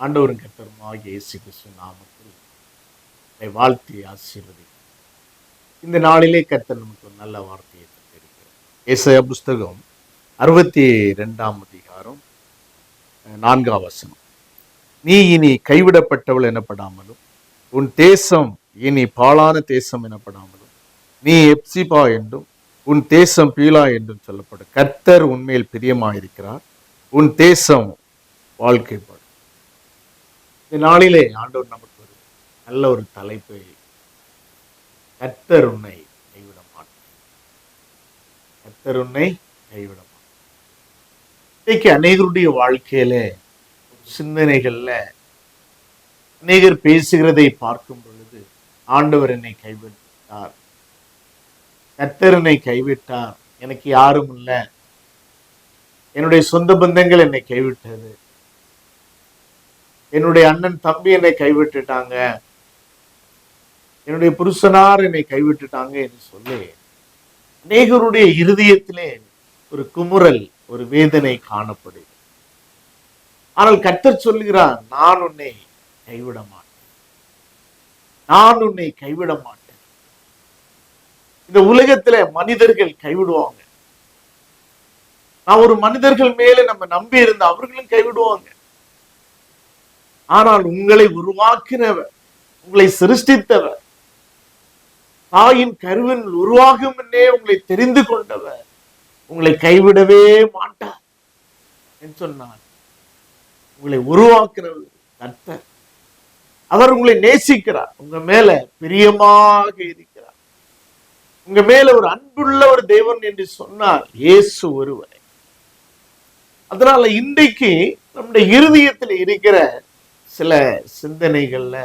ஆண்டவரும் கர்த்தருமாகிய இயேசு கிறிஸ்து நாமத்தில் வாழ்த்தி ஆசீர்வதி இந்த நாளிலே கர்த்தர் நமக்கு ஒரு நல்ல வார்த்தையை தந்திருக்கிறார். ஏசாயா புஸ்தகம் அறுபத்தி ரெண்டாம் அதிகாரம் நான்காம் வசனம். நீ இனி கைவிடப்பட்டவள் எனப்படாமலும் உன் தேசம் இனி பாழான தேசம் எனப்படாமலும் நீ எப்சிபா என்றும் உன் தேசம் பீலா என்றும் சொல்லப்படும். கர்த்தர் உண்மையில் பிரியமாயிருக்கிறார். உன் தேசம் வாழ்க்கைப்படும். நாளிலே ஆண்டவர் நமக்கு ஒரு நல்ல ஒரு தலைப்பை கர்த்தர் உன்னை கைவிட மாட்டார் கர்த்தர் உன்னை கைவிட மாட்டார் இன்றைக்கு அநேகருடைய வாழ்க்கையில சிந்தனைகள்ல அநேகர் பேசுகிறதை பார்க்கும் பொழுது ஆண்டவர் என்னை கைவிட்டார். கர்த்தர் கைவிட்டார். எனக்கு யாரும் இல்லை. என்னுடைய சொந்த பந்தங்கள் என்னை கைவிட்டது. என்னுடைய அண்ணன் தம்பி என்னை கைவிட்டுட்டாங்க. என்னுடைய புருஷனார் என்னை கைவிட்டுட்டாங்க என்று சொல்லி அநேகருடைய இருதயத்திலே ஒரு குமுறல் ஒரு வேதனை காணப்படுது ஆனால் கத்தர் சொல்லுகிறார் நான் உன்னை கைவிட மாட்டேன். நான் உன்னை கைவிட மாட்டேன். இந்த உலகத்துல மனிதர்கள் கைவிடுவாங்க. நான் ஒரு மனிதர்கள் மேல நம்ம நம்பி இருந்த அவர்களும் கைவிடுவாங்க. ஆனால் உங்களை உருவாக்கினவர் உங்களை சிருஷ்டித்தவர். தாயின் கருவின் உருவாகும் முன்னே உங்களை தெரிந்து கொண்டவர். உங்களை கைவிடவே மாட்டார் என்று சொன்னார். உங்களை உருவாக்குறவர் கர்த்தர். அவர் உங்களை நேசிக்கிறார். உங்க மேல பிரியமாக இருக்கிறார். உங்க மேல ஒரு அன்புள்ள ஒரு தேவன் என்று சொன்னார் இயேசு ஒருவரை. அதனால இன்றைக்கு நம்முடைய இருதயத்தில் இருக்கிற சில சிந்தனைகள்ல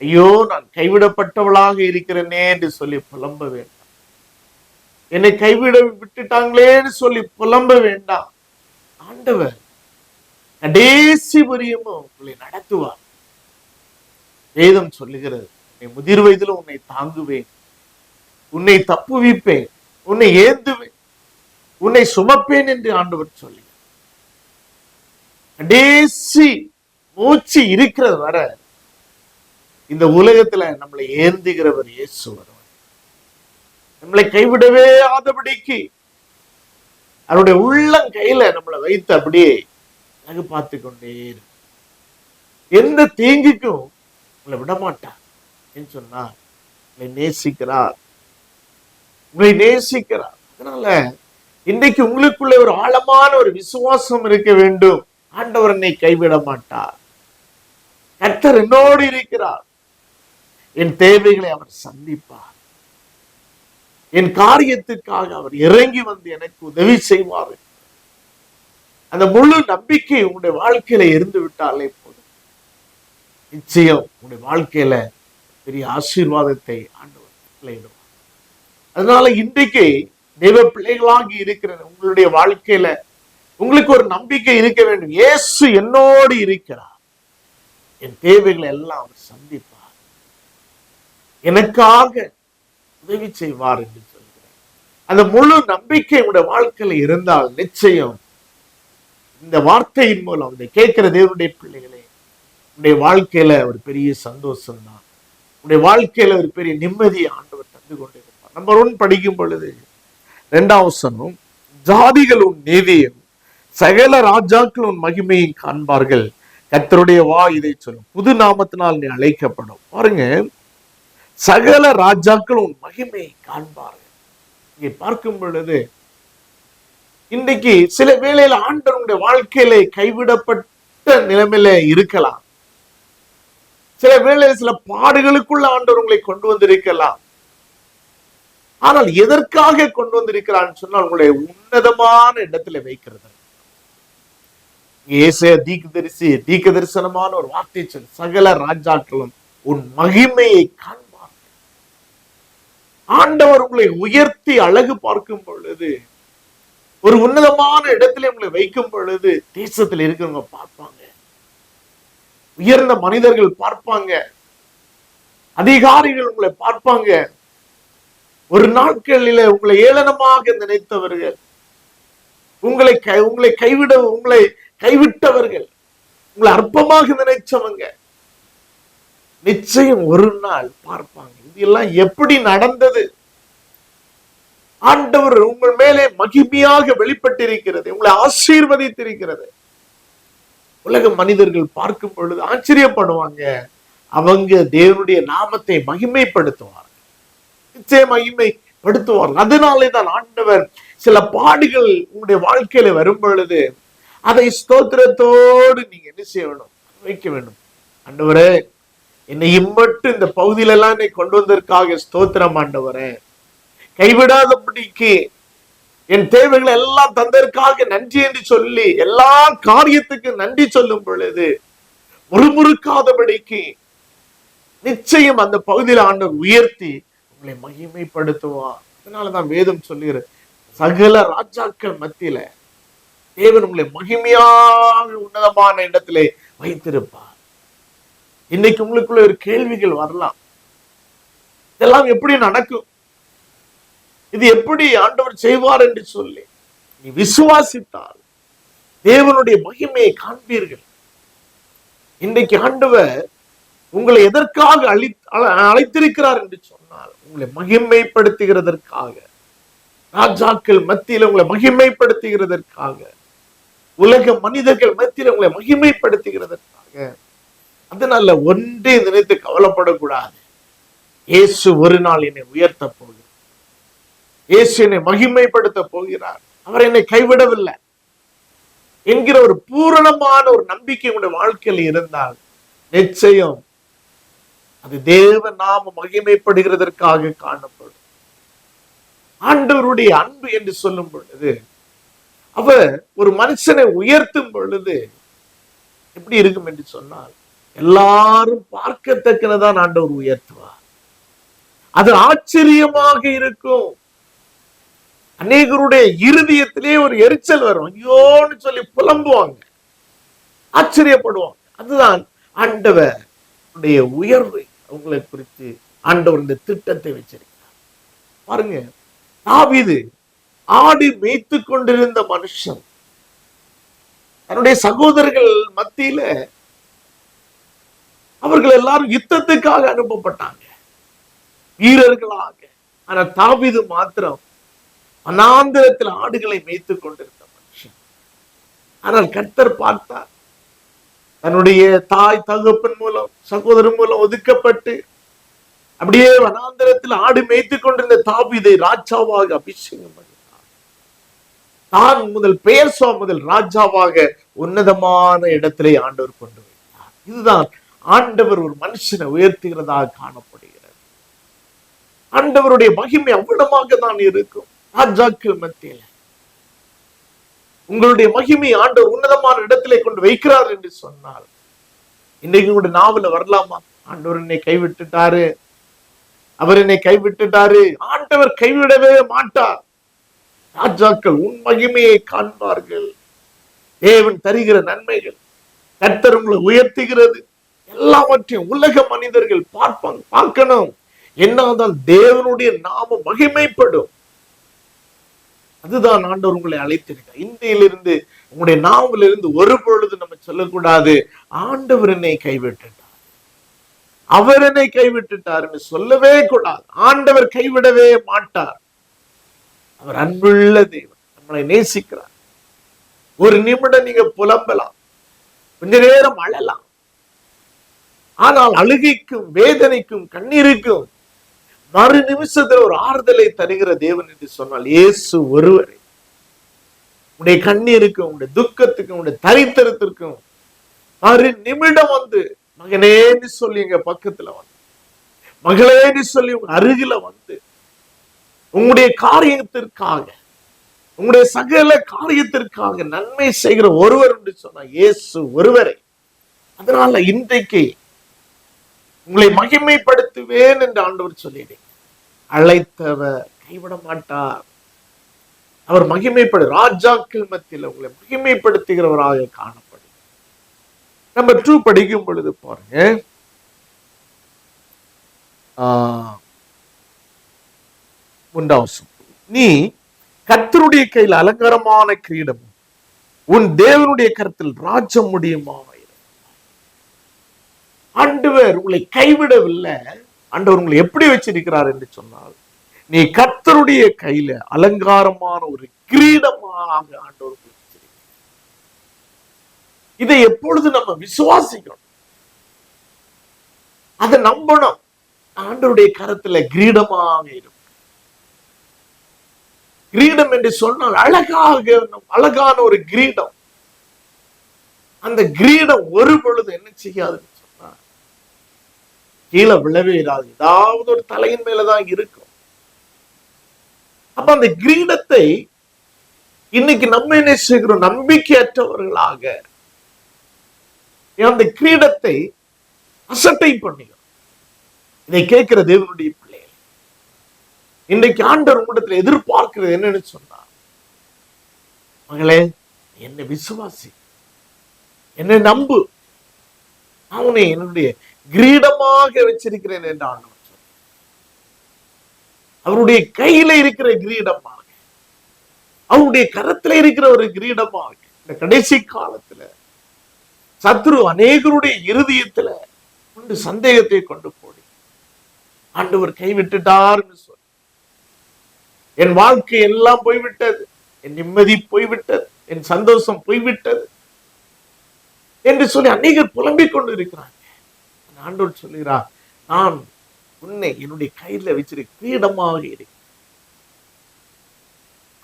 ஐயோ நான் கைவிடப்பட்டவளாக இருக்கிறேனே என்று சொல்லி புலம்ப வேண்டாம். என்னை கைவிட விட்டுட்டாங்களேன்னு சொல்லி புலம்ப வேண்டாம். ஆண்டவர் கடைசி வரியமும் உங்களை நடத்துவார். வேதம் சொல்லுகிறது உன்னை முதிர் வயதில் உன்னை தாங்குவேன். உன்னை தப்புவிப்பேன். உன்னை ஏந்துவேன். உன்னை சுமப்பேன் என்று ஆண்டவர் சொல்லி கடைசி மூச்சு இருக்கிறது வர இந்த உலகத்துல நம்மளை ஏந்துகிறவர் இயேசு வருவார். நம்மளை கைவிடவே ஆதபடிக்கு. அவருடைய உள்ளம் கையில நம்மளை வைத்து அப்படியே அழகு பார்த்து கொண்டே எந்த தீங்குக்கும் உங்களை விடமாட்டார் என்று சொன்னார் உங்களை நேசிக்கிறார். உங்களை நேசிக்கிறார். அதனால இன்றைக்கு உங்களுக்குள்ள ஒரு ஆழமான ஒரு விசுவாசம் இருக்க வேண்டும். ஆண்டவர் என்னை கைவிட மாட்டார். கர்த்தர் என்னோடு இருக்கிறார். என் தேவைகளை அவர் சந்திப்பார். என் காரியத்துக்காக அவர் இறங்கி வந்து எனக்கு உதவி செய்வார். அந்த முழு நம்பிக்கை உங்களுடைய வாழ்க்கையில இருந்து விட்டாலே போதும். நிச்சயம் உங்களுடைய வாழ்க்கையில பெரிய ஆசீர்வாதத்தை ஆண்டவர் கட்டளையிடுவார் அதனால இன்றைக்கு தெய்வ பிள்ளைகளாகி இருக்கிற உங்களுடைய வாழ்க்கையில உங்களுக்கு ஒரு நம்பிக்கை இருக்க வேண்டும். இயேசு என்னோடு இருக்கிறார். என் தேவைகளை எல்லாம் அவர் சந்திப்பார். எனக்காக உதவி செய்வார் என்று சொல்கிறேன். அந்த முழு நம்பிக்கை உங்களுடைய வாழ்க்கையில் இருந்தால் நிச்சயம் இந்த வார்த்தையின் மூலம் இதை கேட்கிற தேவனுடைய பிள்ளைகளே உடைய வாழ்க்கையில ஒரு பெரிய சந்தோஷம் தான். உடைய வாழ்க்கையில ஒரு பெரிய நிம்மதியை ஆண்டவர் தந்து கொண்டிருப்பார். நம்பர் ஒன் படிக்கும் பொழுது ரெண்டாவது வசனம் ஜாதிகள் உன் நீதியும் சகல ராஜாக்கள் உன் மகிமையும் காண்பார்கள். கத்தருடைய வா இதை சொல்லும். புது நாமத்தினால் நீ அழைக்கப்படும். பாருங்க சகல ராஜாக்கள் உன் மகிமையை காண்பார்கள். இங்கே பார்க்கும் பொழுது இன்றைக்கு சில வேளையில ஆண்டவனுடைய வாழ்க்கையில கைவிடப்பட்ட நிலைமையில இருக்கலாம். சில வேளையில சில பாடுகளுக்குள்ள ஆண்டவர் உங்களை கொண்டு வந்திருக்கலாம். ஆனால் எதற்காக கொண்டு வந்திருக்கிறான்னு சொன்னால் உங்களை உன்னதமான இடத்துல வைக்கிறது ஏசைய தீக்கு தரிசி தீக்க தரிசனமான ஒரு வார்த்தை சொல். சகல ராஜாக்களும் உன் மகிமையை காண்பார் ஆண்டவர் உங்களை உயர்த்தி அழகு பார்க்கும் பொழுது ஒரு உன்னதமான இடத்துல உங்களை வைக்கும் பொழுது தேசத்தில் இருக்கிறவங்க பார்ப்பாங்க. உயர்ந்த மனிதர்கள் பார்ப்பாங்க. அதிகாரிகள் உங்களை பார்ப்பாங்க. ஒரு நாட்களில உங்களை ஏளனமாக நினைத்தவர்கள் உங்களை கை- உங்களை கைவிட உங்களை கைவிட்டவர்கள். உங்களை அற்பமாக நினைச்சவங்க. நிச்சயம் ஒரு நாள் பார்ப்பாங்க. இதெல்லாம் எப்படி நடந்தது? ஆண்டவர் உங்கள் மேலே மகிமையாக வெளிப்பட்டிருக்கிறது. உங்களை ஆசீர்வதித்திருக்கிறது. உலக மனிதர்கள் பார்க்கும் பொழுது ஆச்சரியப்படுவாங்க. அவங்க தேவனுடைய நாமத்தை மகிமைப்படுத்துவார்கள். நிச்சயம் மகிமைப்படுத்துவார்கள். அதனாலே தான் ஆண்டவர் சில பாடுகள் உங்களுடைய வாழ்க்கையில வரும் பொழுது அதை ஸ்தோத்திரத்தோடு நீங்க என்ன செய்ய வேணும் வைக்க வேண்டும். ஆண்டவரே என்னை மட்டும் இந்த பகுதியில எல்லாம் என்னை கொண்டு வந்ததற்காக ஸ்தோத்திரம் ஆண்டவரே. கைவிடாதபடிக்கு என் தேவைகளை எல்லாம் தந்ததற்காக நன்றி என்று சொல்லி எல்லா காரியத்துக்கு நன்றி சொல்லும் பொழுது முறுமுறுக்காதபடிக்கு நிச்சயம் அந்த பகுதியில் ஆண்டவர் உயர்த்தி உங்களை மகிமைப்படுத்துவார். அதனாலதான் வேதம் சொல்லுகிற சகல ராஜாக்கள் மத்தியில தேவன் உங்களை மகிமையாக உன்னதமான இடத்திலே வைத்திருப்பார். இன்னைக்கு உங்களுக்குள்ள ஒரு கேள்விகள் வரலாம். இதெல்லாம் எப்படி நடக்கும்? இது எப்படி ஆண்டவர் செய்வார் என்று சொல்லி நீ விசுவாசித்தால் தேவனுடைய மகிமையை காண்பீர்கள். இன்றைக்கு ஆண்டவர் உங்களை எதற்காக அழி அழைத்திருக்கிறார் என்று சொன்னால் உங்களை மகிமைப்படுத்துகிறதற்காக. ராஜாக்கள் மத்தியில் உங்களை மகிமைப்படுத்துகிறதற்காக. உலக மனிதர்கள் மத்தியில் உங்களை மகிமைப்படுத்துகிறதற்காக அதனால ஒன்றே நினைத்து கவலைப்படக்கூடாது. இயேசு ஒரு நாள் என்னை உயர்த்த போகிறார். இயேசு என்னை மகிமைப்படுத்த போகிறார். அவர் என்னை கைவிடவில்லை. என்கிற ஒரு பூரணமான ஒரு நம்பிக்கை உங்களுடைய வாழ்க்கையில் இருந்தால் நிச்சயம் அது தேவ நாம மகிமைப்படுகிறதற்காக காணப்படும். ஆண்டவருடைய அன்பு என்று சொல்லும் பொழுது அவ ஒரு மனுஷனை உயர்த்தும் பொழுது எப்படி இருக்கும் என்று சொன்னால் எல்லாரும் பார்க்கத்தக்கதான் ஆண்டவர் உயர்த்துவார். அது ஆச்சரியமாக இருக்கும். அநேகருடைய இருதயத்திலே ஒரு எரிச்சல் வரும். ஐயோன்னு சொல்லி புலம்புவாங்க. ஆச்சரியப்படுவாங்க. அதுதான் ஆண்டவர் உயர்வு. அவங்களை குறித்து ஆண்டவர் இந்த திட்டத்தை வச்சிருக்கிறார். பாருங்க தாவீது ஆடி மேய்த்து கொண்டிருந்த மனுஷன். தன்னுடைய சகோதரர்கள் மத்தியில அவர்கள் எல்லாரும் யுத்தத்துக்காக அனுப்பப்பட்டாங்க. வீரர்களாக. ஆனா தாவிது மாத்திரம் அனாந்திரத்தில் ஆடுகளை மேய்த்து கொண்டிருந்த மனுஷன். ஆனால் கர்த்தர் பார்த்தார். தன்னுடைய தாய் தகப்பன் மூலம் சகோதரன் மூலம் ஒதுக்கப்பட்டு அப்படியே வனாந்திரத்தில் ஆடு மேய்த்து கொண்டிருந்த தாவிதை ராஜாவாக அபிஷேகம் பண்ணி தான் முதல் பெயர் சோ முதல் ராஜாவாக உன்னதமான இடத்திலே ஆண்டவர் கொண்டு வைத்தார் இதுதான் ஆண்டவர் ஒரு மனுஷனை உயர்த்துகிறதாக காணப்படுகிறது. ஆண்டவருடைய மகிமை அவ்விடமாக தான் இருக்கும். ராஜாக்கள் மத்தியில. உங்களுடைய மகிமை ஆண்டவர் உன்னதமான இடத்திலே கொண்டு வைக்கிறார் என்று சொன்னால் இன்னைக்கு உங்களுடைய நாவல வரலாமா? ஆண்டவர் என்னை கைவிட்டுட்டாரு. அவர் என்னை கைவிட்டுட்டாரு. ஆண்டவர் கைவிடவே மாட்டார். ராஜாக்கள் உன் மகிமையை காண்பார்கள். தேவன் தருகிற நன்மைகள் கர்த்தர் உங்களை உயர்த்துகிறது. எல்லாவற்றையும் உலக மனிதர்கள் பார்ப்பாங்க பார்க்கணும். என்னதான் தேவனுடைய நாம மகிமைப்படும். அதுதான் ஆண்டவர் உங்களை அழைத்திருக்கார் இந்தியிலிருந்து உங்களுடைய நாவிலிருந்து ஒரு பொழுது நம்ம சொல்லக்கூடாது. ஆண்டவர் என்னை கைவிட்டுட்டார். அவர் என்னை கைவிட்டுட்டாருன்னு சொல்லவே கூடாது. ஆண்டவர் கைவிடவே மாட்டார். அவர் அன்புள்ள தேவன் நம்மளை நேசிக்கிறார். ஒரு நிமிடம் நீங்க புலம்பலாம் கொஞ்ச நேரம் அழலாம். ஆனால் அழுகைக்கும் வேதனைக்கும் கண்ணீருக்கும் மறு நிமிஷத்துல ஒரு ஆறுதலை தருகிற தேவன் என்று சொன்னால் இயேசு ஒருவரை. உடைய கண்ணீருக்கும் உடைய துக்கத்துக்கும் உடைய தரித்திரத்திற்கும் மறு நிமிடம் வந்து மகனேன்னு சொல்லி எங்க பக்கத்துல வந்து மகளேன்னு சொல்லி உங்க அருகில வந்து உங்களுடைய காரியத்திற்காக உங்களுடைய சகல காரியத்திற்காக நன்மை செய்கிற ஒருவர் என்று சொன்னா இயேசு ஒருவரை. அதனால இன்றைக்கு உங்களை மகிமைப்படுத்துவேன் என்று ஆண்டவர் சொல்லிடு அழைத்தவர் கைவிட மாட்டார். அவர் மகிமைப்படு ராஜாக்கள் மத்தியில் உங்களை மகிமைப்படுத்துகிறவராக காணப்படும். நம்ம டூ படிக்கும் பொழுது பாருங்க. உண்டாசும் நீ கத்தருடைய கையில் அலங்காரமான கிரீடம் உன் தேவனுடைய கருத்தில் ராஜ முடியுமாயிரு ஆண்டவர் உங்களை கைவிடவில்லை. ஆண்டவர் உங்களை எப்படி வச்சிருக்கிறார் என்று சொன்னால் நீ கத்தருடைய கையில அலங்காரமான ஒரு கிரீடமாக ஆண்டவர் இதை எப்பொழுது நம்ம விசுவாசிக்கணும்? அதை நம்பணும். ஆண்டவருடைய கரத்துல கிரீடமாக இருக்கும் கிரீடம் என்று சொன்னால் அழகாக அழகான ஒரு கிரீடம். அந்த கிரீடம் ஒரு பொழுது என்ன செய்யாதுன்னு சொன்னா கீழே விழவே இராது. ஏதாவது ஒரு தலையின் மேலதான் இருக்கும். அப்ப அந்த கிரீடத்தை இன்னைக்கு நம்ம என்ன செய்கிறோம்? நம்பிக்கையற்றவர்களாக அந்த கிரீடத்தை அசட்டை பண்ணிடும் இதை கேட்கிற தேவனுடைய இன்றைக்கு ஆண்டவர் உங்களிடத்தில் எதிர்பார்க்கிறது என்னன்னு சொன்னா மகளே என்னை விசுவாசி. என்னை நம்பு. அவனை என்னுடைய கிரீடமாக வச்சிருக்கிறேன் என்று ஆண்டவர் சொன்னார். அவருடைய கையில இருக்கிற கிரீடமாக அவருடைய கரத்துல இருக்கிற ஒரு கிரீடமாக இந்த கடைசி காலத்துல சத்ரு அநேகருடைய இருதயத்துல கொண்டு சந்தேகத்தை கொண்டு போடி ஆண்டவர் கைவிட்டுட்டார்னு சொல்லி என் வாழ்க்கை எல்லாம் போய்விட்டது. என் நிம்மதி போய்விட்டது. என் சந்தோஷம் போய்விட்டது. என்று சொல்லி அநேகர் புலம்பிக் கொண்டு இருக்கிறாங்க ஆண்டவர் சொல்லுகிறார் நான் உன்னை என்னுடைய கையில வச்சிருக்க கிரீடமாக இருக்கிறேன்.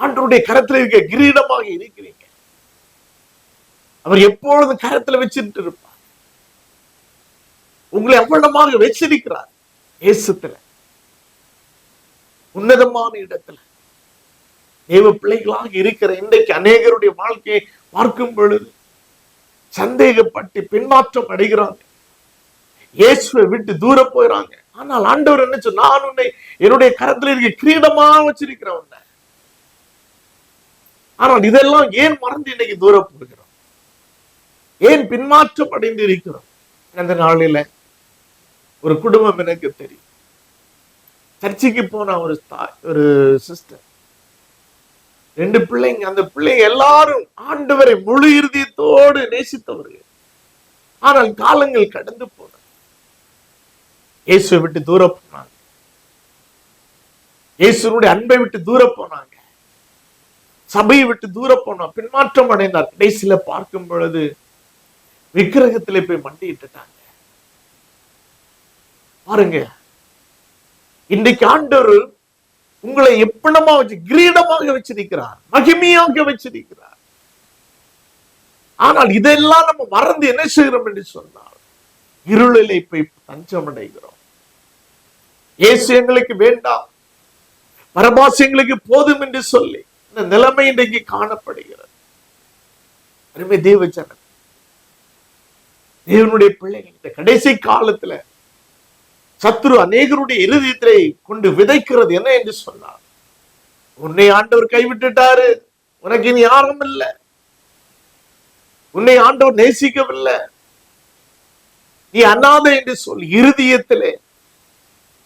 ஆண்டோருடைய கரத்தில் இருக்க கிரீடமாக இருக்கிறீங்க அவர் எப்பொழுதும் கரத்துல வச்சுட்டு இருப்பார் உங்களை அவ்வளமாக வச்சிருக்கிறார் இயேசுத்துல உன்னதமான இடத்துல. தேவ பிள்ளைகளாக இருக்கிற இன்றைக்கு அநேகருடைய வாழ்க்கையை பார்க்கும் பொழுது சந்தேகப்பட்டு பின்மாற்றம் அடைகிறாங்க. இயேசுவை விட்டு தூரம் போயிறாங்க. ஆனால் ஆண்டவர் என்ன சொன்ன நான் உன்னை என்னுடைய கரத்தில் இருக்க கிரீடமா வச்சிருக்கிறேன் உன்னை ஆனால் இதெல்லாம் ஏன் மறந்து இன்னைக்கு தூரம் போகிறோம்? ஏன் பின்மாற்றம் அடைந்து இருக்கிறோம் அந்த நாளில ஒரு குடும்பம் எனக்கு தெரியும். சர்ச்சைக்கு போன ஒரு ஒரு சிஸ்டர் ரெண்டு பிள்ளைங்க அந்த பிள்ளைங்க எல்லாரும் ஆண்டவரை முழு இறுதியத்தோடு நேசித்தவர்கள். ஆனால் காலங்கள் கடந்து போன. இயேசுவை விட்டு தூர போனாங்க. இயேசுனுடைய அன்பை விட்டு தூர போனாங்க. சபையை விட்டு தூர போனோம் பின்மாற்றம் அடைந்தார். கடைசியில பார்க்கும் பொழுது விக்கிரகத்திலே போய் மண்டிட்டுட்டாங்க பாருங்க இன்றைக்கு ஆண்டவர் உங்களை எப்பணமா வச்சு கிரீடமாக வச்சிருக்கிறார் மகிமையாக வச்சிருக்கிறார். ஆனால் இதெல்லாம் நம்ம மறந்து என்ன செய்கிறோம் என்று சொன்னால் இருளிலே போய் தஞ்சமடைகிறோம். இயேசு எங்களுக்கு வேண்டாம். பரபாசு எங்களுக்கு போதும் என்று சொல்லி இந்த நிலைமை இன்றைக்கு காணப்படுகிறது. அருமை தேவ ஜனம் தேவனுடைய பிள்ளைகள் இந்த கடைசி காலத்துல சத்ரு அநேகருடைய இருதயத்தை கொண்டு விதைக்கிறது என்ன என்று சொன்னார். உன்னை ஆண்டவர் கைவிட்டுட்டாரு. உனக்கு இனி யாரும் இல்லை. உன்னை ஆண்டவர் நேசிக்கவில்லை. நீ அண்ணாதை என்று சொல் இருதயத்திலே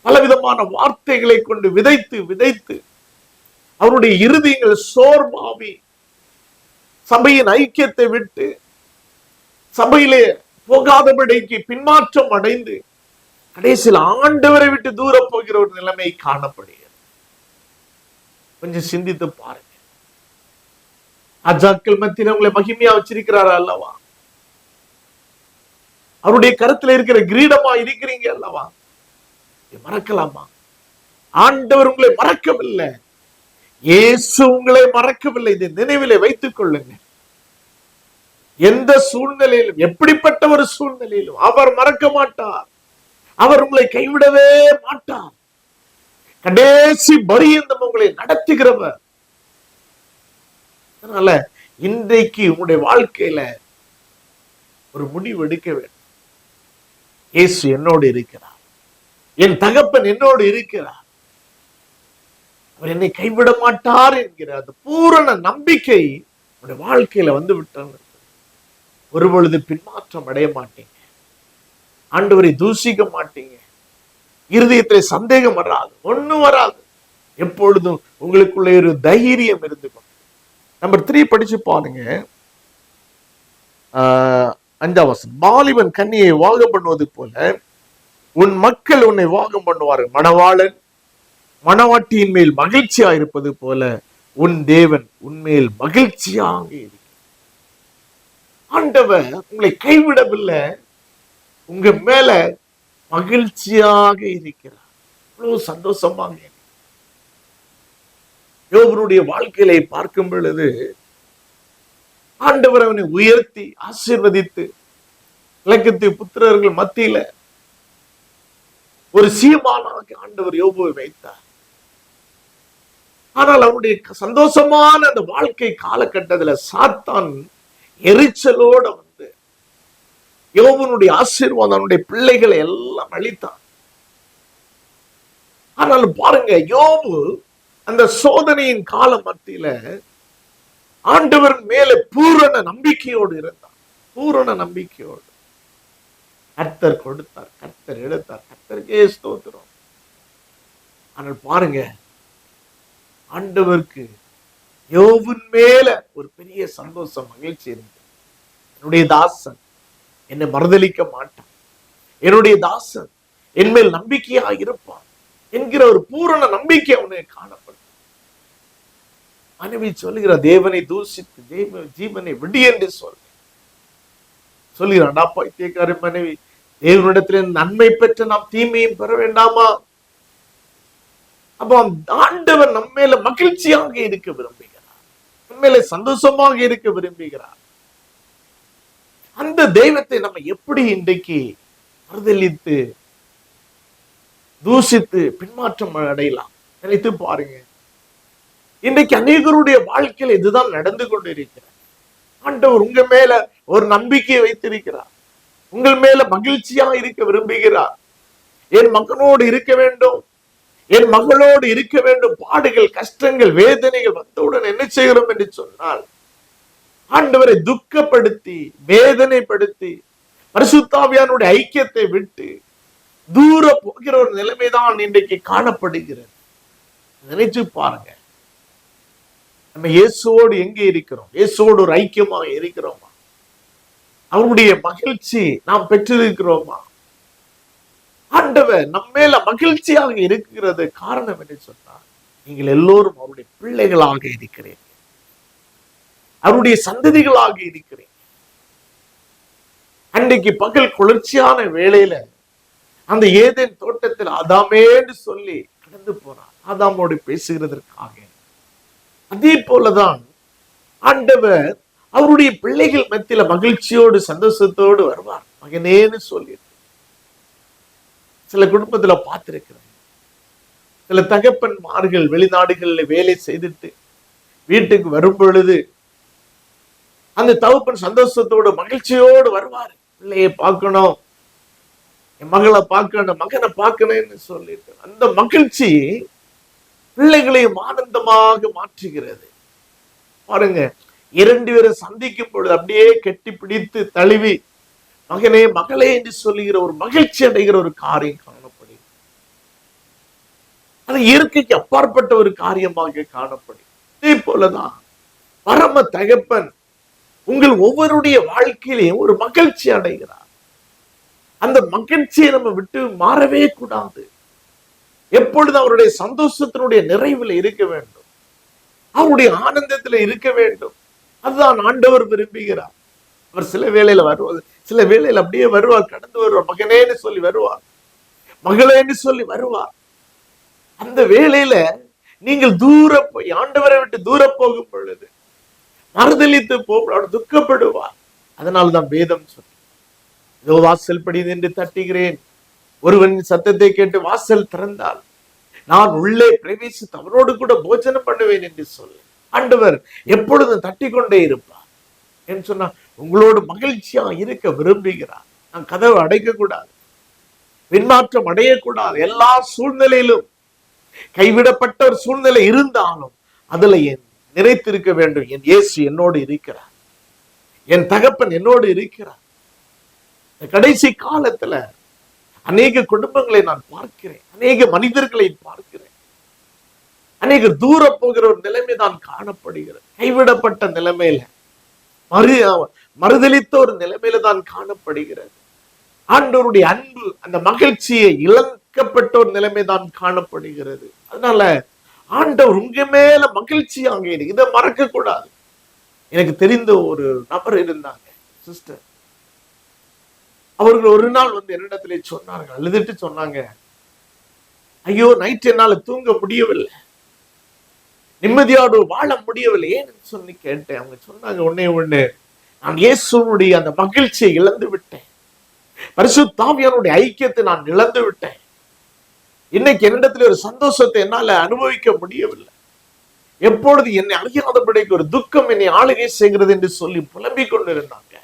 பலவிதமான வார்த்தைகளை கொண்டு விதைத்து விதைத்து அவருடைய இருதயங்கள் சோர்வாவி சபையின் ஐக்கியத்தை விட்டு சபையிலே போகாதபடிக்கு பின்மாற்றம் அடைந்து கடைசியில் ஆண்டவரை விட்டு தூர போகிற ஒரு நிலைமை காணப்படுகிறது. கொஞ்சம் சிந்தித்து பாருங்க. அஜாக்கள் மத்தியில் உங்களை மகிமையா வச்சிருக்கிறாரா அல்லவா? அவருடைய கருத்துல இருக்கிற கிரீடமா இருக்கிறீங்க அல்லவா? மறக்கலாமா? ஆண்டவர் உங்களை மறக்கவில்லை. இயேசு உங்களை மறக்கவில்லை. இதை நினைவிலே வைத்துக் கொள்ளுங்க எந்த சூழ்நிலையிலும் எப்படிப்பட்ட ஒரு சூழ்நிலையிலும் அவர் மறக்க மாட்டார். அவர் உங்களை கைவிடவே மாட்டார். கடைசி பரியந்தம் உங்களை நடத்துகிறவர். அதனால இன்றைக்கு உங்களுடைய வாழ்க்கையில ஒரு முடிவு எடுக்க வேண்டும். இயேசு என்னோடு இருக்கிறார். என் தகப்பன் என்னோடு இருக்கிறார். அவர் என்னை கைவிட மாட்டார் என்கிற அந்த பூரண நம்பிக்கை உங்களுடைய வாழ்க்கையில வந்து விட்டாங்க ஒரு பொழுது பின்மாற்றம் அடைய மாட்டேன் ஆண்டவரை தூசிக்க மாட்டீங்க. இருதயத்தில் சந்தேகம் வராது ஒண்ணும் வராது. எப்பொழுதும் உங்களுக்குள்ள ஒரு தைரியம் இருந்துக்கும் நம்பர் த்ரீ படிச்சு பாருங்க. ஆஹ், அஞ்சாம் வசனம். பாலிபன் கன்னியை வாகம் பண்ணுவது போல உன் மக்கள் உன்னை வாகம் பண்ணுவார்கள். மணவாளன் மணவாட்டியின் மேல் மகிழ்ச்சியா இருப்பது போல உன் தேவன் உன்மேல் மகிழ்ச்சியாக இருக்கிறார். ஆண்டவர் உங்களை கைவிடவில்லை. உங்க மேல மகிழ்ச்சியாக இருக்கிறார் இவ்வளவு சந்தோஷமாக இருக்கிறார். யோபனுடைய வாழ்க்கையை பார்க்கும் பொழுது ஆண்டவர் அவனை உயர்த்தி ஆசீர்வதித்து இலக்கத்து புத்திரர்கள் மத்தியில ஒரு சீமானாக ஆண்டவர் யோபுவை வைத்தார் ஆனால் அவனுடைய சந்தோஷமான அந்த வாழ்க்கை காலகட்டத்துல சாத்தான் எரிச்சலோட யோவனுடைய ஆசீர்வாதம் அவனுடைய பிள்ளைகளை எல்லாம் அழித்தான். ஆனாலும் பாருங்க யோபு அந்த சோதனையின் கால மத்தியில ஆண்டவர் மேல பூரண நம்பிக்கையோடு இருந்தார் பூரண நம்பிக்கையோடு. கர்த்தர் கொடுத்தார் கர்த்தர் எடுத்தார் கர்த்தருக்கே ஸ்தோத்திரம். ஆனால் பாருங்க ஆண்டவருக்கு யோவின் மேல ஒரு பெரிய சந்தோஷம் மகிழ்ச்சி இருந்தது. என்னுடைய தாசன் என்னை மறுதளிக்க மாட்டான். என்னுடைய தாசன் என் மேல் நம்பிக்கையா இருப்பான் என்கிற ஒரு பூரண நம்பிக்கை அவனுக்கு காணப்படும். மனைவி சொல்லுகிற தேவனை தூசித்து தேவ ஜீவனை விடி என்று சொல். சொல்லுகிறான் பைத்தியக்காரி மனைவி தேவனிடத்தில் நன்மை பெற்ற நாம் தீமையும் பெற வேண்டாமா? அப்போ ஆண்டவர் நம்ம மேல மகிழ்ச்சியாக இருக்க விரும்புகிறார். நம்மேல சந்தோஷமாக இருக்க விரும்புகிறார். அந்த தெய்வத்தை நம்ம எப்படி இன்றைக்கு மறுதளித்து தூசித்து பின்மாற்றம் அடையலாம்? நினைத்து பாருங்க. இன்றைக்கு அநேகருடைய வாழ்க்கையில் இதுதான் நடந்து கொண்டிருக்கிறார் ஆண்டவர் உங்க மேல ஒரு நம்பிக்கையை வைத்திருக்கிறார். உங்கள் மேல மகிழ்ச்சியா இருக்க விரும்புகிறார். என் மகனோடு இருக்க வேண்டும். என் மகளோடு இருக்க வேண்டும். பாடுகள் கஷ்டங்கள் வேதனைகள் வந்தவுடன் என்ன செய்கிறோம் என்று சொன்னால் ஆண்டவரை துக்கப்படுத்தி வேதனைப்படுத்தி பரிசுத்தாவியானுடைய ஐக்கியத்தை விட்டு தூர போகிற ஒரு நிலைமைதான் இன்றைக்கு காணப்படுகிறது. நினைச்சு பாருங்க. நம்ம இயேசுவோடு எங்க இருக்கிறோம்? இயேசுவோடு ஒரு ஐக்கியமாக இருக்கிறோமா? அவருடைய மகிழ்ச்சி நாம் பெற்றிருக்கிறோமா? ஆண்டவர் நம்ம மேல மகிழ்ச்சியாக இருக்கிறது காரணம் என்று சொன்னால் நீங்கள் எல்லோரும் அவருடைய பிள்ளைகளாக இருக்கிறேன் அவருடைய சந்ததிகளாக இருக்கிறேன். அன்றைக்கு பகல் குளிர்ச்சியான வேளையில அந்த ஏதேன் தோட்டத்தில் அதாமேன்னு சொல்லி கடந்து போனார். ஆதாமோடு பேசுகிறதற்காக. அதே போலதான் ஆண்டவர் அவருடைய பிள்ளைகள் மத்தியில மகிழ்ச்சியோடு சந்தோஷத்தோடு வருவார். மகனேன்னு சொல்லி சில குடும்பத்துல பார்த்திருக்கிறேன். சில தகப்பன்மார்கள் வெளிநாடுகள்ல வேலை செய்துட்டு வீட்டுக்கு வரும் பொழுது அந்த தகுப்பன் சந்தோஷத்தோடு மகிழ்ச்சியோடு வருவார். பிள்ளையை பார்க்கணும். என் மகளை பார்க்கணும் மகனை பார்க்கணும்னு சொல்லிட்டு. அந்த மகிழ்ச்சி பிள்ளைகளையும் ஆனந்தமாக மாற்றுகிறது. பாருங்க இரண்டு பேரை சந்திக்கும் பொழுது அப்படியே கெட்டி பிடித்து தழுவி மகனே மகளே என்று சொல்லுகிற ஒரு மகிழ்ச்சி அடைகிற ஒரு காரியம் காணப்படும் அது இயற்கைக்கு அப்பாற்பட்ட ஒரு காரியமாக காணப்படும் இதே போலதான் பரம தகப்பன் உங்கள் ஒவ்வொருடைய வாழ்க்கையிலையும் ஒரு மகிழ்ச்சி அடைகிறார். அந்த மகிழ்ச்சியை நம்ம விட்டு மாறவே கூடாது. எப்பொழுது அவருடைய சந்தோஷத்தினுடைய நிறைவில் இருக்க வேண்டும். அவருடைய ஆனந்தத்துல இருக்க வேண்டும். அதுதான் ஆண்டவர் விரும்புகிறார். அவர் சில வேளையில வருவார். சில வேளையில் அப்படியே வருவார். கடந்து வருவார். மகனேன்னு சொல்லி வருவார். மகளேன்னு சொல்லி வருவார். அந்த வேளையில நீங்கள் தூர போய் ஆண்டவரை விட்டு தூர போகும் பொழுது மறுதளித்து போக துக்கப்படுவார் அதனால்தான் வேதம் சொல்லி இதோ வாசல் படி நின்று தட்டுகிறேன். ஒருவனின் சத்தத்தை கேட்டு வாசல் திறந்தால் நான் உள்ளே பிரவேசித்து அவரோடு கூட போஜனம் பண்ணுவேன் என்று சொல்லு ஆண்டவர் எப்பொழுதும் தட்டி கொண்டே இருப்பார். என்று சொன்னா உங்களோடு மகிழ்ச்சியா இருக்க விரும்புகிறார். நான் கதவை அடைக்க கூடாது பின்மாற்றம் அடையக்கூடாது. எல்லா சூழ்நிலையிலும் கைவிடப்பட்ட ஒரு சூழ்நிலை இருந்தாலும் அதுல என் நிறைத்திருக்க வேண்டும். என் இயேசு என்னோடு இருக்கிறார். என் தகப்பன் என்னோடு இருக்கிறார். கடைசி காலத்துல அநேக குடும்பங்களை நான் பார்க்கிறேன். அநேக மனிதர்களை பார்க்கிறேன். அநேக தூர போகிற ஒரு நிலைமை தான் காணப்படுகிறது. கைவிடப்பட்ட நிலைமையில மறு மறுதளித்த ஒரு நிலைமையில தான் காணப்படுகிறது. ஆண்டவருடைய அன்பு அந்த மகிழ்ச்சியை இழக்கப்பட்ட ஒரு நிலைமை தான் காணப்படுகிறது. அதனால ஆண்டவர் உங்க மேல மகிழ்ச்சியாக இருக்கு இதை மறக்க கூடாது எனக்கு தெரிந்த ஒரு நபர் இருந்தாங்க சிஸ்டர் அவர்கள் ஒரு நாள் வந்து என்னிடத்துல சொன்னாங்க அழுதுட்டு சொன்னாங்க ஐயோ நைட் என்னால தூங்க முடியவில்லை. நிம்மதியோடு வாழ முடியவில்லை. ஏன்னு சொல்லி கேட்டேன். அவங்க சொன்னாங்க ஒன்னே ஒண்ணு நான் இயேசுனுடைய அந்த மகிழ்ச்சியை இழந்து விட்டேன் பரிசுத்தாவியானுடைய ஐக்கியத்தை நான் இழந்து விட்டேன் இன்னைக்கு என்னிடத்துல ஒரு சந்தோஷத்தை என்னால அனுபவிக்க முடியவில்லை. எப்பொழுது என்னை அழியாதபடிக்கு ஒரு துக்கம் என்னை ஆளுகை செய்கிறது என்று சொல்லி புலம்பிக் கொண்டிருந்தாங்க.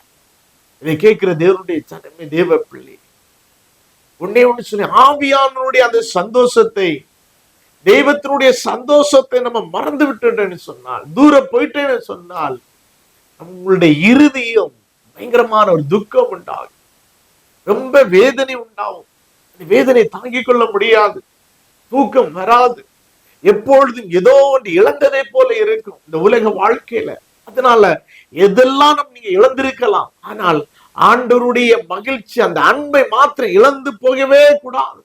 இதை கேட்கிற தேவனுடைய சனமே தேவ பிள்ளை உன்னே ஒண்ணு சொல்லி ஆவியானுடைய அந்த சந்தோஷத்தை தெய்வத்தினுடைய சந்தோஷத்தை நம்ம மறந்து விட்டுட்டேன்னு சொன்னால் தூர போயிட்டேன்னு சொன்னால் நம்மளுடைய இறுதியும் பயங்கரமான ஒரு துக்கம் உண்டாகும். ரொம்ப வேதனை உண்டாகும். வேதனை தாங்கிக் கொள்ள முடியாது. தூக்கம் வராது. எப்பொழுதும் ஏதோ ஒன்று இழந்ததை போல இருக்கும் இந்த உலக வாழ்க்கையில. அதனால எதெல்லாம் நம்ம நீங்க இழந்திருக்கலாம். ஆனால் ஆண்டவருடைய மகிழ்ச்சி அந்த அன்பை மாத்திரம் இழந்து போகவே கூடாது.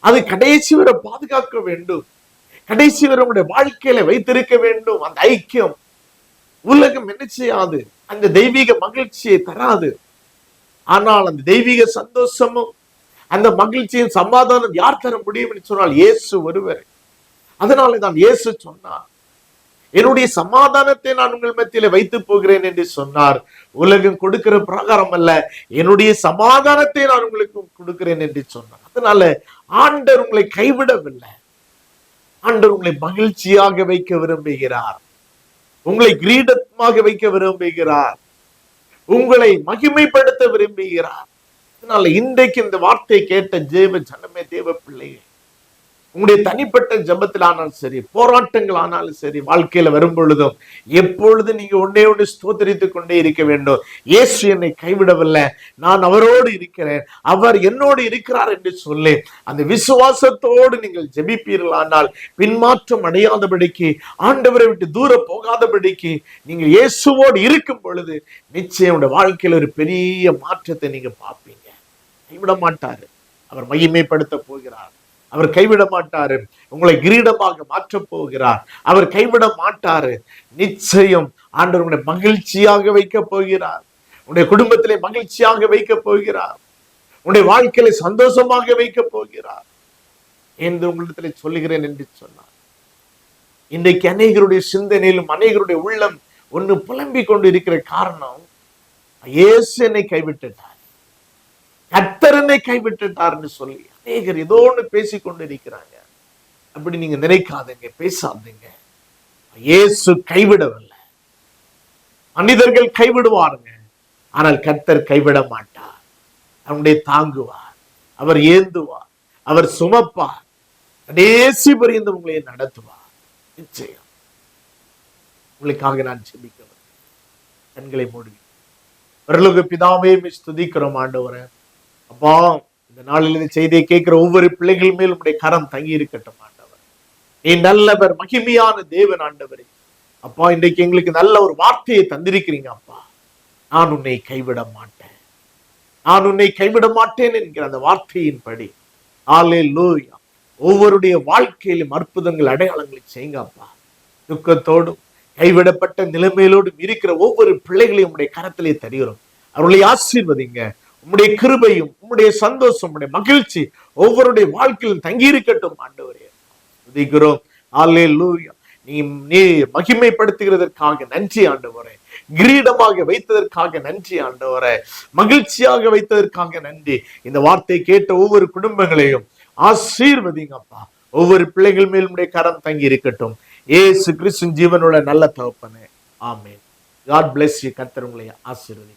அது கடைசி வரை பாதுகாக்க வேண்டும். கடைசி வரை உங்களுடைய வாழ்க்கையில வைத்திருக்க வேண்டும். அந்த ஐக்கியம் உலகம் என்ன செய்யாது? அந்த தெய்வீக மகிழ்ச்சியை தராது. ஆனால் அந்த தெய்வீக சந்தோஷமும் அந்த மகிழ்ச்சியும் சமாதானம் யார் தர முடியும் என்று சொன்னால் இயேசு ஒருவர். அதனால தான் இயேசு சொன்னார் என்னுடைய சமாதானத்தை நான் உங்கள் மத்தியில வைத்து போகிறேன் என்று சொன்னார். உலகம் கொடுக்கிற பிரகாரம் அல்ல என்னுடைய சமாதானத்தை நான் உங்களுக்கு கொடுக்கிறேன் என்று சொன்னார். அதனால ஆண்டர் உங்களை கைவிடவில்லை. ஆண்டர் உங்களை மகிழ்ச்சியாக வைக்க விரும்புகிறார். உங்களை கிரீடமாக வைக்க விரும்புகிறார். உங்களை மகிமைப்படுத்த விரும்புகிறார். அதனால இன்றைக்கு இந்த வார்த்தை கேட்ட ஜெயவ ஜனமே தேவ பிள்ளைகள் உங்களுடைய தனிப்பட்ட ஜபத்தில் ஆனாலும் சரி போராட்டங்கள் ஆனாலும் சரி வாழ்க்கையில வரும் பொழுதும் எப்பொழுது நீங்க ஒன்னே ஒன்று ஸ்தோத்தரித்துக் கொண்டே இருக்க வேண்டும்? இயேசு என்னை கைவிடவில்லை. நான் அவரோடு இருக்கிறேன். அவர் என்னோடு இருக்கிறார் என்று சொல்லி அந்த விசுவாசத்தோடு நீங்கள் ஜெபிப்பீர்களானால் பின்மாற்றம் அடையாதபடிக்கு ஆண்டவரை விட்டு தூர போகாதபடிக்கு நீங்கள் இயேசுவோடு இருக்கும் பொழுது நிச்சயம் உங்களுடைய வாழ்க்கையில ஒரு பெரிய மாற்றத்தை நீங்க பார்ப்பீங்க. கைவிட மாட்டார் அவர் மையமைப்படுத்த போகிறார். அவர் கைவிட மாட்டாரு உங்களை கிரீடமாக மாற்றப் போகிறார். அவர் கைவிட மாட்டாரு நிச்சயம் ஆண்டவர் உங்களை மகிழ்ச்சியாக வைக்க போகிறார். உன்னுடைய குடும்பத்திலே மகிழ்ச்சியாக வைக்க போகிறார். உன்னுடைய வாழ்க்கையில சந்தோஷமாக வைக்க போகிறார். என்று உங்களிடத்திலே சொல்லுகிறேன் என்று சொன்னார். இன்றைக்கு அநேகருடைய சிந்தனையிலும் அநேகருடைய உள்ளம் ஒன்று புலம்பிக் கொண்டு இருக்கிற காரணம் இயேசு என்னை கைவிட்டுட்டார். என்னை கைவிட்டுட்டார்னு சொல்லி அநேகர் ஏதோ ஒன்று பேசி கொண்டு இருக்கிறாங்க அப்படி நீங்க நினைக்காதீங்க பேசாதீங்க. இயேசு கைவிடவில்லை. மனிதர்கள் கைவிடுவாருங்க. ஆனால் கர்த்தர் கைவிட மாட்டார். அவனுடைய தாங்குவார். அவர் ஏந்துவார். அவர் சுமப்பார். கடைசி பரியந்த உங்களை நடத்துவார். நிச்சயம். உங்களுக்காக நான் செபிக்க கண்களை மூடி. பிதாவே மிஸ் துதிக்கிறோம் ஆண்டவரை. அப்பா இந்த நாளில் இந்த செய்தியை கேட்கிற ஒவ்வொரு பிள்ளைகள் மேல் உடைய கரம் தங்கி இருக்கட்டும் ஆண்டவர். நீ நல்லவர் மகிமையான தேவன் ஆண்டவரே. அப்பா இன்றைக்கு எங்களுக்கு நல்ல ஒரு வார்த்தையை தந்திருக்கிறீங்க அப்பா. நான் உன்னை கைவிட மாட்டேன். நான் உன்னை கைவிட மாட்டேன் என்கிற அந்த வார்த்தையின்படி. ஆலே லூயா ஒவ்வொருடைய வாழ்க்கையிலும் அற்புதங்கள் அடையாளங்களை செய்யுங்க அப்பா. துக்கத்தோடும் கைவிடப்பட்ட நிலைமையிலோடும் இருக்கிற ஒவ்வொரு பிள்ளைகளையும் உடைய கரத்திலே தருகிறோம். அவர்களை ஆசீர்வதிங்க. உம்முடைய கிருபையும் உம்முடைய சந்தோஷம் உம்முடைய மகிழ்ச்சி ஒவ்வொருடைய வாழ்க்கையிலும் தங்கி இருக்கட்டும் ஆண்டவரே. உதிக்கிறோம் ஆலே லூயா நீ நீ மகிமைப்படுத்துகிறதற்காக நன்றி ஆண்டவரே. கிரீடமாக வைத்ததற்காக நன்றி ஆண்டவரே. மகிழ்ச்சியாக வைத்ததற்காக நன்றி. இந்த வார்த்தை கேட்ட ஒவ்வொரு குடும்பங்களையும் ஆசீர்வதிங்கப்பா. ஒவ்வொரு பிள்ளைகள் மேல் கரம் தங்கி இருக்கட்டும் ஏசு கிறிஸ்து ஜீவனுள்ள நல்ல தகப்பனே. ஆமென். காட் bless யூ கத்தர் உங்களை ஆசீர்வதி